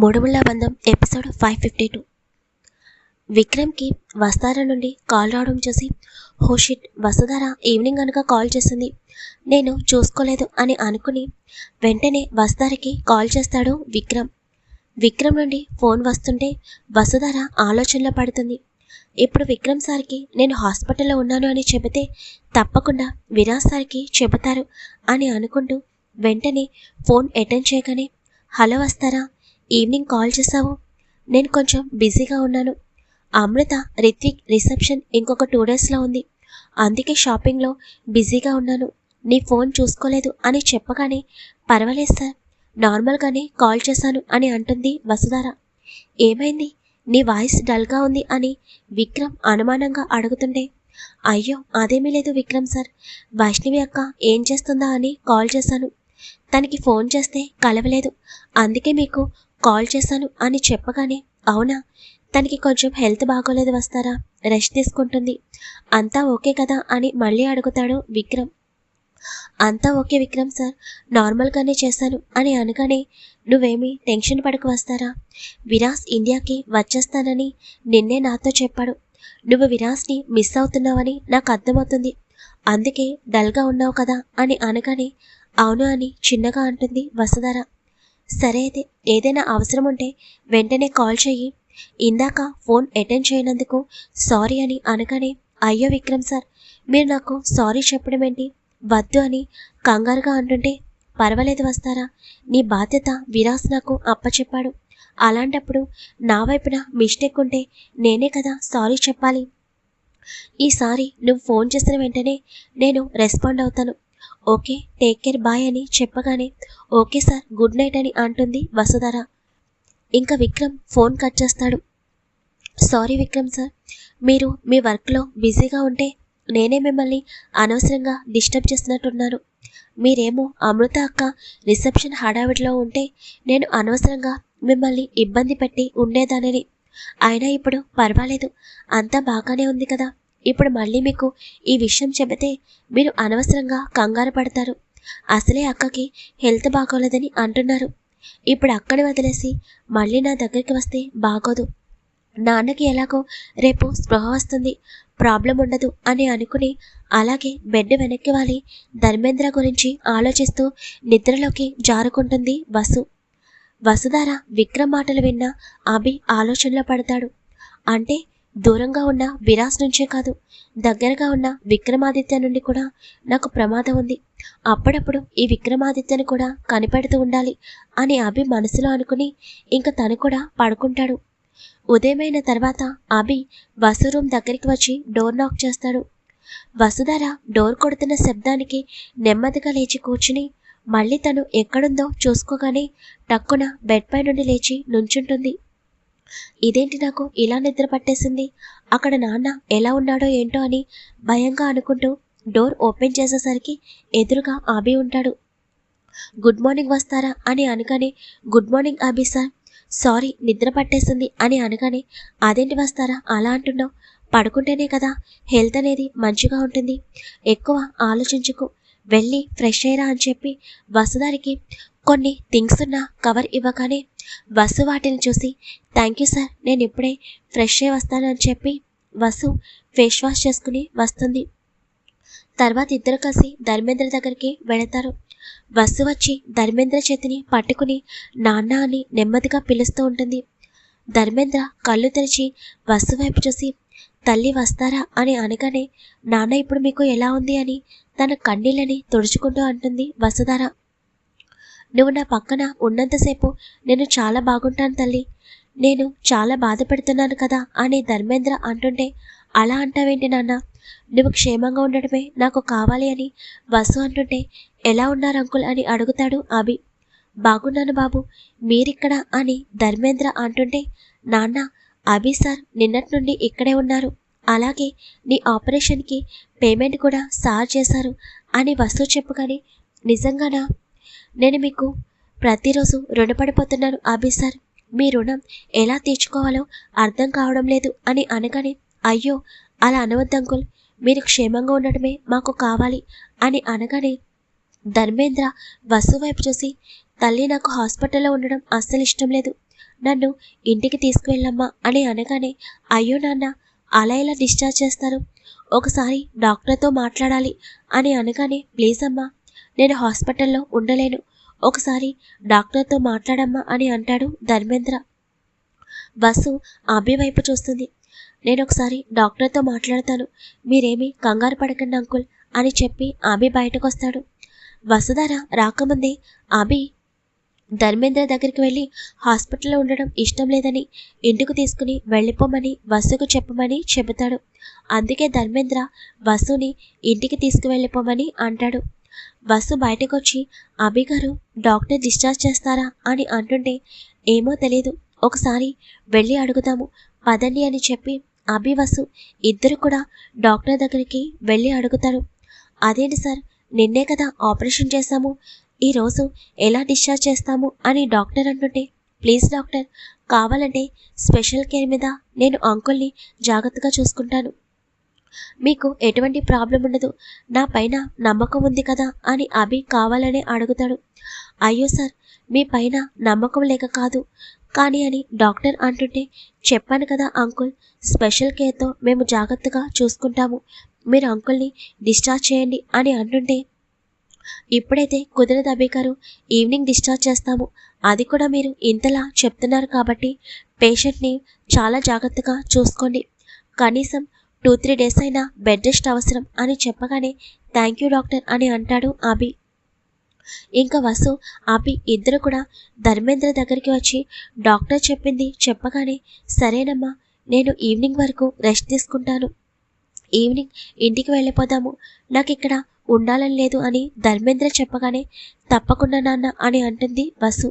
Moodumulla Bandham episode five fifty two. విక్రమ్కి వస్తార నుండి call రావడం చూసి హోషిట్ వసుధార ఈవినింగ్ కనుక కాల్ చేసింది నేను చూసుకోలేదు అని అనుకుని వెంటనే వసుధారకి కాల్ చేస్తాడు విక్రమ్. విక్రమ్ నుండి ఫోన్ వస్తుంటే వసుధార ఆలోచనలో పడుతుంది. ఇప్పుడు విక్రమ్ సార్కి నేను హాస్పిటల్లో ఉన్నాను అని చెబితే తప్పకుండా విరాజ్ సార్కి చెబుతారు అని అనుకుంటూ వెంటనే ఫోన్ అటెండ్ చేయగానే హలో వస్తారా ఈవినింగ్ కాల్ చేసావు నేను కొంచెం బిజీగా ఉన్నాను. అమృత రిత్విక్ రిసెప్షన్ ఇంకొక టూ డేస్లో ఉంది. అందుకే షాపింగ్లో బిజీగా ఉన్నాను. నీ ఫోన్ చూసుకోలేదు అని చెప్పగానే పర్వాలేదు సార్ నార్మల్గానే కాల్ చేశాను అని అంటుంది వసుధార. ఏమైంది? నీ వాయిస్ డల్గా ఉంది అని విక్రమ్ అనుమానంగా అడుగుతుండే అయ్యో అదేమీ లేదు విక్రమ్ సార్. వైష్ణవి అక్క ఏం చేస్తుందా అని కాల్ చేశాను. తనకి ఫోన్ చేస్తే కలవలేదు. అందుకే మీకు కాల్ చేశాను అని చెప్పగానే అవునా? తనకి కొంచెం హెల్త్ బాగోలేదు వస్తారా? రెస్ట్ తీసుకుంటుంది. అంతా ఓకే కదా అని మళ్ళీ అడుగుతాడు విక్రమ్. అంతా ఓకే విక్రమ్ సార్ నార్మల్గానే చేశాను అని అనగానే నువ్వేమీ టెన్షన్ పడకు వస్తారా? విరాస్ ఇండియాకి వచ్చేస్తానని నిన్నే నాతో చెప్పాడు. నువ్వు విరాస్ని మిస్ అవుతున్నావని నాకు అర్థమవుతుంది. అందుకే డల్గా ఉన్నావు కదా అని అనగానే అవును అని చిన్నగా అంటుంది వసుధార. సరే అయితే ఏదైనా అవసరం ఉంటే వెంటనే కాల్ చెయ్యి. ఇందాక ఫోన్ అటెండ్ చేయనందుకు సారీ అని అనగానే అయ్యో విక్రమ్ సార్ మీరు నాకు సారీ చెప్పడం ఏంటి? వద్దు అని కంగారుగా అంటుంటే పర్వాలేదు వస్తారా? నీ బాధ్యత విరాస్ నాకు అప్పచెప్పాడు. అలాంటప్పుడు నా వైపున మిస్టేక్ ఉంటే నేనే కదా సారీ చెప్పాలి. ఈసారి నువ్వు ఫోన్ చేసిన వెంటనే నేను రెస్పాండ్ అవుతాను. ఓకే టేక్ కేర్ బాయ్ అని చెప్పగానే ఓకే సార్ గుడ్ నైట్ అని అంటుంది వసుధర. ఇంకా విక్రమ్ ఫోన్ కట్ చేస్తాడు. సారీ విక్రమ్ సార్ మీరు మీ వర్క్లో బిజీగా ఉంటే నేనే మిమ్మల్ని అనవసరంగా డిస్టర్బ్ చేస్తున్నట్టున్నాను. మీరేమో అమృత అక్క రిసెప్షన్ హడావిడిలో ఉంటే నేను అనవసరంగా మిమ్మల్ని ఇబ్బంది పెట్టి ఉండేదానని. అయినా ఇప్పుడు పర్వాలేదు అంతా బాగానే ఉంది కదా. ఇప్పుడు మళ్ళీ మీకు ఈ విషయం చెబితే మీరు అనవసరంగా కంగారు పడతారు. అసలే అక్కకి హెల్త్ బాగోలేదని అంటున్నారు. ఇప్పుడు అక్కడ వదిలేసి మళ్ళీ నా దగ్గరికి వస్తే బాగోదు. నాన్నకి ఎలాగో రేపు స్పృహ వస్తుంది ప్రాబ్లం ఉండదు అని అనుకుని అలాగే బెడ్ వెనక్కి వాలి ధర్మేంద్ర గురించి ఆలోచిస్తూ నిద్రలోకి జారుకుంటుంది వసు. వసుధార విక్రమ్ మాటలు విన్న అభి ఆలోచనలో పడతాడు. అంటే దూరంగా ఉన్న విరాస్ నుంచే కాదు దగ్గరగా ఉన్న విక్రమాదిత్య నుండి కూడా నాకు ప్రమాదం ఉంది. అప్పుడప్పుడు ఈ విక్రమాదిత్యను కూడా కనిపెడుతూ ఉండాలి అని అభి మనసులో అనుకుని ఇంకా తను కూడా పడుకుంటాడు. ఉదయమైన తర్వాత అభి వసు రూమ్ దగ్గరికి వచ్చి డోర్ నాక్ చేస్తాడు. వసుధర డోర్ కొడుతున్న శబ్దానికి నెమ్మదిగా లేచి కూర్చుని మళ్ళీ తను ఎక్కడుందో చూసుకోగానే టక్కున బెడ్ పై నుండి లేచి నుంచుంటుంది. ఇదేంటి నాకు ఇలా నిద్ర పట్టేసింది? అక్కడ నాన్న ఎలా ఉన్నాడో ఏంటో అని భయంగా అనుకుంటూ డోర్ ఓపెన్ చేసేసరికి ఎదురుగా ఆబి ఉంటాడు. గుడ్ మార్నింగ్ వస్తారా అని అనగానే గుడ్ మార్నింగ్ ఆబి సార్. సారీ నిద్ర పట్టేసింది అని అనగానే అదేంటి వస్తారా? అలా అంటున్నావు. పడుకుంటేనే కదా హెల్త్ అనేది మంచిగా ఉంటుంది. ఎక్కువ ఆలోచించుకు. వెళ్ళి ఫ్రెష్ అయ్యరా అని చెప్పి వసుదారికి కొన్ని థింగ్స్ ఉన్న కవర్ ఇవ్వగానే వసు వాటిని చూసి థ్యాంక్ యూ సార్ నేను ఇప్పుడే ఫ్రెష్ వస్తానని చెప్పి వసు ఫేస్ వాష్ చేసుకుని వస్తుంది. తర్వాత ఇద్దరు కలిసి ధర్మేంద్ర దగ్గరికి వెళతారు. వసు వచ్చి ధర్మేంద్ర చేతిని పట్టుకుని నాన్న అని నెమ్మదిగా పిలుస్తూ ఉంటుంది. ధర్మేంద్ర కళ్ళు తెరిచి వసు వైపు చూసి తల్లి వస్తారా? అని అనగానే నాన్న ఇప్పుడు మీకు ఎలా ఉంది? అని తన కన్నీళ్ళని తుడుచుకుంటూ అంటుంది వసుధార. నువ్వు నా పక్కన ఉన్నంతసేపు నేను చాలా బాగుంటాను తల్లి. నేను చాలా బాధపడుతున్నాను కదా అని ధర్మేంద్ర అంటుంటే అలా అంటావేంటి నాన్న? నువ్వు క్షేమంగా ఉండటమే నాకు కావాలి అని వసు అంటుంటే ఎలా ఉన్నారు అంకుల్ అని అడుగుతాడు అభి. బాగున్నాను బాబు మీరిక్కడ అని ధర్మేంద్ర అంటుంటే నాన్న అభి సార్ నిన్నటి నుండి ఇక్కడే ఉన్నారు. అలాగే నీ ఆపరేషన్కి పేమెంట్ కూడా సార్ చేశారు అని వస్తూ చెప్పుకొని నిజంగానా? నేను మీకు ప్రతిరోజు రుణపడిపోతున్నాను ఆబీ సార్. మీ రుణం ఎలా తీర్చుకోవాలో అర్థం కావడం లేదు అని అనగానే అయ్యో అలా అనవద్దంకుల్ మీరు క్షేమంగా ఉండడమే మాకు కావాలి అని అనగానే ధర్మేంద్ర వసు వైపు చూసి తల్లి నాకు హాస్పిటల్లో ఉండడం అస్సలు ఇష్టం లేదు. నన్ను ఇంటికి తీసుకువెళ్ళమ్మా అని అనగానే అయ్యో నాన్న అలా ఎలా డిశ్చార్జ్ చేస్తారు? ఒకసారి డాక్టర్తో మాట్లాడాలి అని అనగానే ప్లీజ్ అమ్మా నేను హాస్పిటల్లో ఉండలేను. ఒకసారి డాక్టర్తో మాట్లాడమ్మా అని అంటాడు ధర్మేంద్ర. బస్సు అబ్బి వైపు చూస్తుంది. నేను ఒకసారి డాక్టర్తో మాట్లాడతాను. మీరేమీ కంగారు పడకండి అంకుల్ అని చెప్పి అభి బయటకు వస్తాడు వసుధార రాకముందే అభి ధర్మేంద్ర దగ్గరికి వెళ్ళి హాస్పిటల్లో ఉండడం ఇష్టం లేదని ఇంటికి తీసుకుని వెళ్ళిపోమని వసుకు చెప్పమని చెబుతాడు. అందుకే ధర్మేంద్ర వసుని ఇంటికి తీసుకువెళ్ళిపోమని అంటాడు. వసు బయటకొచ్చి అభి గారు డాక్టర్ డిశ్చార్జ్ చేస్తారా? అని అంటుంటే ఏమో తెలియదు ఒకసారి వెళ్ళి అడుగుతాము పదండి అని చెప్పి అభి వసు ఇద్దరు కూడా డాక్టర్ దగ్గరికి వెళ్ళి అడుగుతారు. అదేంటి సార్? నిన్నే కదా ఆపరేషన్ చేశాము. ఈరోజు ఎలా డిశ్చార్జ్ చేస్తాము? అని డాక్టర్ అంటుంటే ప్లీజ్ డాక్టర్ కావాలంటే స్పెషల్ కేర్ మీద నేను అంకుల్ని జాగ్రత్తగా చూసుకుంటాను. మీకు ఎటువంటి ప్రాబ్లం ఉండదు. నా పైన నమ్మకం ఉంది కదా అని అభి కావాలనే అడుగుతాడు. అయ్యో సార్ మీ పైన నమ్మకం లేక కాదు. కానీ అని డాక్టర్ అంటుంటే చెప్పాను కదా అంకుల్ స్పెషల్ కేర్తో మేము జాగ్రత్తగా చూసుకుంటాము. మీరు అంకుల్ని డిశ్చార్జ్ చేయండి అని అంటుంటే ఇప్పుడైతే కుదరదు అభి గారు ఈవినింగ్ డిశ్చార్జ్ చేస్తాము. అది కూడా మీరు ఇంతలా చెప్తున్నారు కాబట్టి పేషెంట్ని చాలా జాగ్రత్తగా చూసుకోండి. కనీసం టూ త్రీ డేస్ అయినా బెడ్ రెస్ట్ అవసరం అని చెప్పగానే థ్యాంక్ యూ డాక్టర్ అని అంటాడు అభి ఇంకా వసు అభి ఇద్దరు కూడా ధర్మేంద్ర దగ్గరికి వచ్చి డాక్టర్ చెప్పింది చెప్పగానే సరేనమ్మా నేను ఈవినింగ్ వరకు రెస్ట్ తీసుకుంటాను. ఈవినింగ్ ఇంటికి వెళ్ళిపోదాము. నాకు ఇక్కడ ఉండాలని లేదు అని ధర్మేంద్ర చెప్పగానే తప్పకుండా నాన్న అని అంటుంది వసు.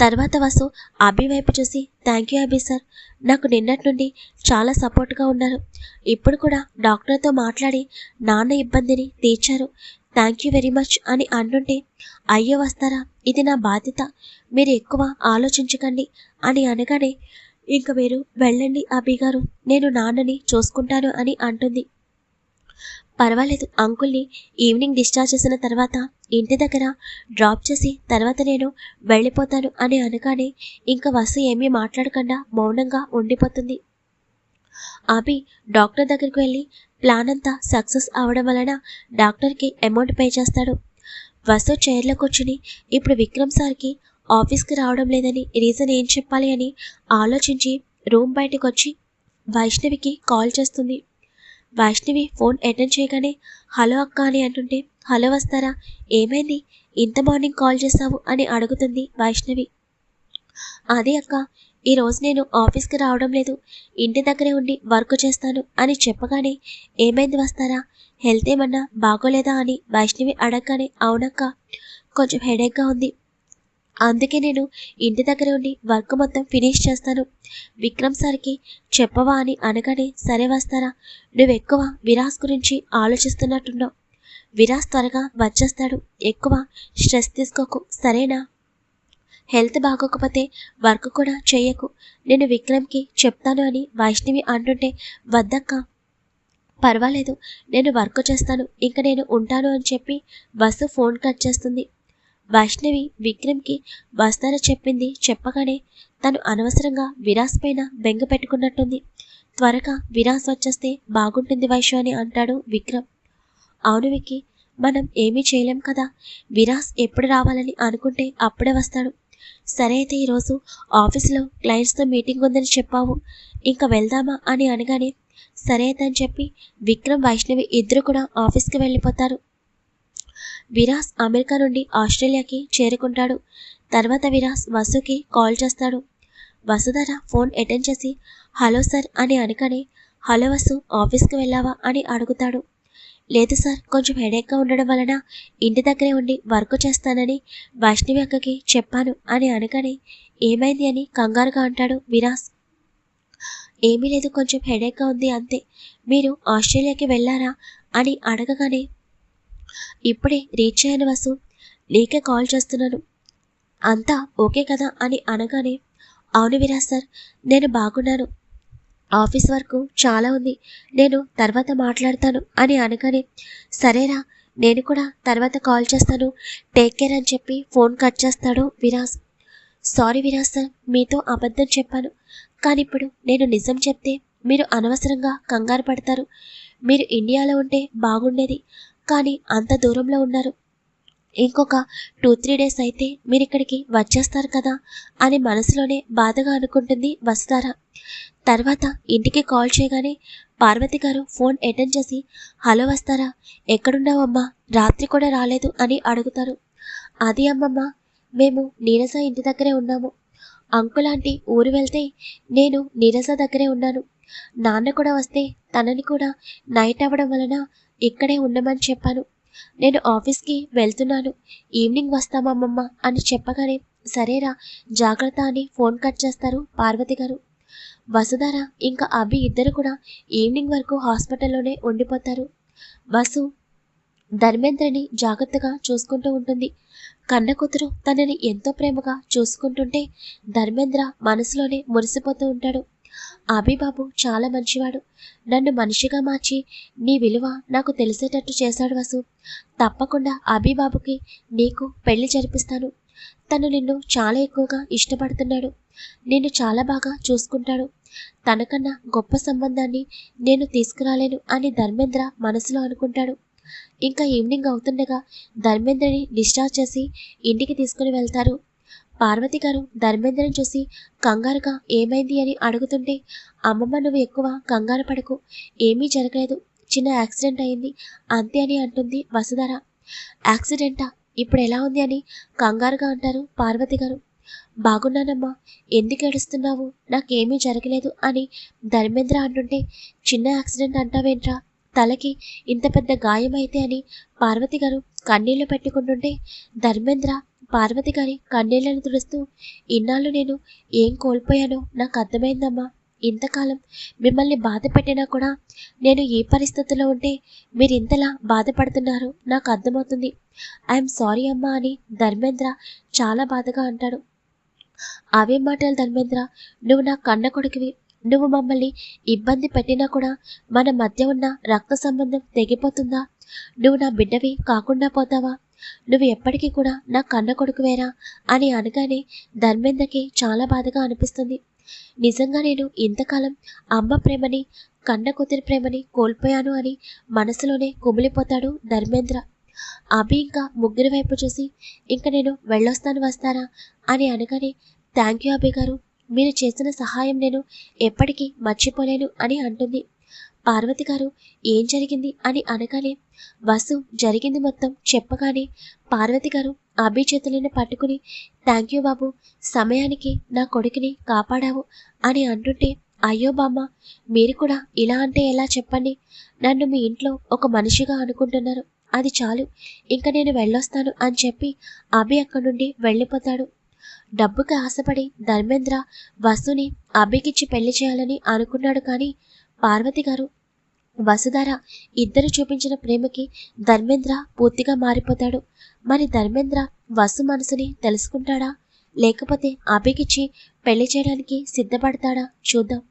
తర్వాత వసు అభి వైపు చూసి థ్యాంక్ యూ అభి సార్ నాకు నిన్నటి నుండి చాలా సపోర్ట్గా ఉన్నారు. ఇప్పుడు కూడా డాక్టర్తో మాట్లాడి నాన్న ఇబ్బందిని తీర్చారు. థ్యాంక్ యూ వెరీ మచ్ అని అంటుంటే అయ్యో వస్తారా? ఇది నా బాధ్యత. మీరు ఎక్కువ ఆలోచించకండి అని అనగానే ఇంక మీరు వెళ్ళండి అభి గారు. నేను నాన్నని చూసుకుంటాను అని అంటుంది. పర్వాలేదు అంకుల్ని ఈవినింగ్ డిశ్చార్జ్ చేసిన తర్వాత ఇంటి దగ్గర డ్రాప్ చేసి తర్వాత నేను వెళ్ళిపోతాను అని అనగానే ఇంకా వసు ఏమీ మాట్లాడకుండా మౌనంగా ఉండిపోతుంది. అభి డాక్టర్ దగ్గరికి వెళ్ళి ప్లాన్ అంతా సక్సెస్ అవడం వలన డాక్టర్కి అమౌంట్ పే చేస్తాడు. వసు చైర్లో కూర్చుని ఇప్పుడు విక్రమ్ సార్కి ఆఫీస్కి రావడం లేదని రీజన్ ఏం చెప్పాలి అని ఆలోచించి రూమ్ బయటకు వచ్చి వైష్ణవికి కాల్ చేస్తుంది. వైష్ణవి ఫోన్ అటెండ్ చేయగానే హలో అక్క అని అంటుంటే హలో వస్తారా? ఏమైంది? ఇంత మార్నింగ్ కాల్ చేస్తావు అని అడుగుతుంది వైష్ణవి. అదే అక్క ఈరోజు నేను ఆఫీస్కి రావడం లేదు. ఇంటి దగ్గరే ఉండి వర్క్ చేస్తాను అని చెప్పగానే ఏమైంది వస్తారా? హెల్త్ ఏమన్నా బాగోలేదా అని వైష్ణవి అడగగానే అవునక్క కొంచెం హెడేక్గా ఉంది. అందుకే నేను ఇంటి దగ్గర ఉండి వర్క్ మొత్తం ఫినిష్ చేస్తాను. విక్రమ్ సార్కి చెప్పవా అని అనగానే సరే వస్తారా? నువ్వు ఎక్కువ విరాస్ గురించి ఆలోచిస్తున్నట్టున్నావు. విరాస్ త్వరగా వచ్చేస్తాడు. ఎక్కువ స్ట్రెస్ తీసుకోకు సరేనా? హెల్త్ బాగోకపోతే వర్క్ కూడా చేయకు. నేను విక్రమ్కి చెప్తాను అని వైష్ణవి అంటుంటే వద్దక్క. పర్వాలేదు నేను వర్క్ చేస్తాను ఇంకా నేను ఉంటాను అని చెప్పి బస్సు ఫోన్ కట్ చేస్తుంది. వైష్ణవి విక్రమ్కి వస్తార చెప్పింది చెప్పగానే తను అనవసరంగా విరాస్ పైన బెంగ పెట్టుకున్నట్టుంది. త్వరగా విరాస్ వచ్చేస్తే బాగుంటుంది వైశ్వ అని అంటాడు విక్రమ్. అవును విక్కి మనం ఏమీ చేయలేం కదా. విరాస్ ఎప్పుడు రావాలని అనుకుంటే అప్పుడే వస్తాడు. సరే అయితే ఈరోజు ఆఫీస్లో క్లయింట్స్తో మీటింగ్ ఉందని చెప్పావు. ఇంకా వెళ్దామా అని అనగానే సరే అయితే అని చెప్పి విక్రమ్ వైష్ణవి ఇద్దరు కూడా ఆఫీస్కి వెళ్ళిపోతారు. విరాస్ అమెరికా నుండి ఆస్ట్రేలియాకి చేరుకుంటాడు. తర్వాత విరాస్ వసుకి కాల్ చేస్తాడు. వసుధర ఫోన్ అటెండ్ చేసి హలో సార్ అని అనగానే హలో వసు ఆఫీస్కి వెళ్ళావా? అని అడుగుతాడు. లేదు సార్ కొంచెం హెడేక్గా ఉండడం వలన ఇంటి దగ్గరే ఉండి వర్క్ చేస్తానని వైష్ణవి అక్కకి చెప్పాను అని అనగానే ఏమైంది అని కంగారుగా అంటాడు విరాస్. ఏమీ లేదు కొంచెం హెడేక్గా ఉంది అంతే. మీరు ఆస్ట్రేలియాకి వెళ్ళారా? అని అడగగానే ఇప్పుడే రీచ్ అయ్యాను వసు. నీకే కాల్ చేస్తున్నాను. అంతా ఓకే కదా అని అనగానే అవును విరాజ్ సార్ నేను బాగున్నాను. ఆఫీస్ వర్క్ చాలా ఉంది నేను తర్వాత మాట్లాడతాను అని అనగానే సరేరా నేను కూడా తర్వాత కాల్ చేస్తాను టేక్ కేర్ అని చెప్పి ఫోన్ కట్ చేస్తాడు విరాజ్. సారీ విరాజ్ సార్ మీతో అబద్ధం చెప్పాను కానీ ఇప్పుడు నేను నిజం చెప్తే మీరు అనవసరంగా కంగారు పడతారు. మీరు ఇండియాలో ఉంటే బాగుండేది కానీ అంత దూరంలో ఉన్నారు. ఇంకొక టూ త్రీ డేస్ అయితే మీరు ఇక్కడికి వచ్చేస్తారు కదా అని మనసులోనే బాధగా అనుకుంటుంది వస్తారా తర్వాత ఇంటికి కాల్ చేయగానే పార్వతి గారు ఫోన్ అటెండ్ చేసి హలో వస్తారా ఎక్కడున్నావమ్మా? రాత్రి కూడా రాలేదు అని అడుగుతారు. అది అమ్మమ్మ మేము నీరజ ఇంటి దగ్గరే ఉన్నాము. అంకులాంటి ఊరు వెళ్తే నేను నీరజ దగ్గరే ఉన్నాను. నాన్న కూడా వస్తే తనని కూడా నైట్ అవ్వడం వలన ఇక్కడే ఉండమని చెప్పాను. నేను ఆఫీస్కి వెళ్తున్నాను. ఈవినింగ్ వస్తామమ్మమ్మ అని చెప్పగానే సరేరా జాగ్రత్త అని ఫోన్ కట్ చేస్తారు పార్వతి గారు. వసుధార ఇంకా అభి ఇద్దరు కూడా ఈవినింగ్ వరకు హాస్పిటల్లోనే ఉండిపోతారు. వసు ధర్మేంద్రని జాగ్రత్తగా చూసుకుంటూ ఉంటుంది. కన్న కూతురు తనని ఎంతో ప్రేమగా చూసుకుంటుంటే ధర్మేంద్ర మనసులోనే మురిసిపోతూ ఉంటాడు. అభిబాబు చాలా మంచివాడు. నన్ను మనిషిగా మార్చి నీ విలువ నాకు తెలిసేటట్టు చేశాడు వసు. తప్పకుండా అభిబాబుకి నీకు పెళ్ళి జరిపిస్తాను. తను నిన్ను చాలా ఎక్కువగా ఇష్టపడుతున్నాడు. నిన్ను చాలా బాగా చూసుకుంటాడు. తనకన్నా గొప్ప సంబంధాన్ని నేను తీసుకురాలేను అని ధర్మేంద్ర మనసులో అనుకుంటాడు. ఇంకా ఈవినింగ్ అవుతుండగా ధర్మేంద్రని డిశ్చార్జ్ చేసి ఇంటికి తీసుకుని వెళ్తారు. పార్వతి గారు ధర్మేంద్రని చూసి కంగారుగా ఏమైంది అని అడుగుతుంటే అమ్మమ్మ నువ్వు ఎక్కువ కంగారు పడకు ఏమీ జరగలేదు చిన్న యాక్సిడెంట్ అయింది అంతే అని అంటుంది వసుధార. యాక్సిడెంటా? ఇప్పుడు ఎలా ఉంది అని కంగారుగా అంటారు పార్వతి గారు. బాగున్నానమ్మా ఎందుకు ఏడుస్తున్నావు? నాకేమీ జరగలేదు అని ధర్మేంద్ర అంటుంటే చిన్న యాక్సిడెంట్ అంటావేంట్రా? తలకి ఇంత పెద్ద గాయమైతే అని పార్వతి గారు కన్నీళ్ళు పెట్టుకుంటుంటే ధర్మేంద్ర పార్వతి గారి కన్నీళ్ళను తుడుస్తూ ఇన్నాళ్ళు నేను ఏం కోల్పోయానో నాకు అర్థమైందమ్మా. ఇంతకాలం మిమ్మల్ని బాధ పెట్టినా కూడా నేను ఏ పరిస్థితిలో ఉంటే మీరు ఇంతలా బాధపడుతున్నారో నాకు అర్థమవుతుంది. ఐఎమ్ సారీ అమ్మా అని ధర్మేంద్ర చాలా బాధగా అంటాడు. అవే మాటలు ధర్మేంద్ర? నువ్వు నా కన్న కొడుకువి. నువ్వు మమ్మల్ని ఇబ్బంది పెట్టినా కూడా మన మధ్య ఉన్న రక్త సంబంధం తెగిపోతుందా? నువ్వు నా బిడ్డవి కాకుండా పోతావా? నువ్వు ఎప్పటికీ కూడా నా కన్న కొడుకువేరా అని అనగానే ధర్మేంద్రకి చాలా బాధగా అనిపిస్తుంది. నిజంగా నేను ఇంతకాలం అమ్మ ప్రేమని కన్న కూతురి ప్రేమని కోల్పోయాను అని మనసులోనే కుమిలిపోతాడు ధర్మేంద్ర. అభి ఇంకా ముగ్గురి వైపు చూసి ఇంకా నేను వెళ్ళొస్తాను వస్తారా? అని అనగానే థ్యాంక్ యూ అభి గారు. మీరు చేసిన సహాయం నేను ఎప్పటికీ మర్చిపోలేను అని అంటుంది. పార్వతి గారు ఏం జరిగింది? అని అనగానే వసు జరిగింది మొత్తం చెప్పగానే పార్వతి గారు అభి చేతులను పట్టుకుని థ్యాంక్ యూ బాబు సమయానికి నా కొడుకుని కాపాడావు అని అంటుంటే అయ్యో బామ్మ మీరు కూడా ఇలా అంటే ఎలా చెప్పండి? నన్ను మీ ఇంట్లో ఒక మనిషిగా అనుకుంటున్నారు. అది చాలు ఇంకా నేను వెళ్ళొస్తాను అని చెప్పి అభి అక్కడి నుండి వెళ్ళిపోతాడు. డబ్బుకి ఆశపడి ధర్మేంద్ర వసుని అభికిచ్చి పెళ్ళి చేయాలని అనుకున్నాడు కానీ పార్వతి గారు వసుధార ఇద్దరు చూపించిన ప్రేమకి ధర్మేంద్ర పూర్తిగా మారిపోతాడు. మరి ధర్మేంద్ర వసు మనసుని తెలుసుకుంటాడా? లేకపోతే అభికిచ్చి పెళ్ళి చేయడానికి సిద్ధపడతాడా? చూద్దాం.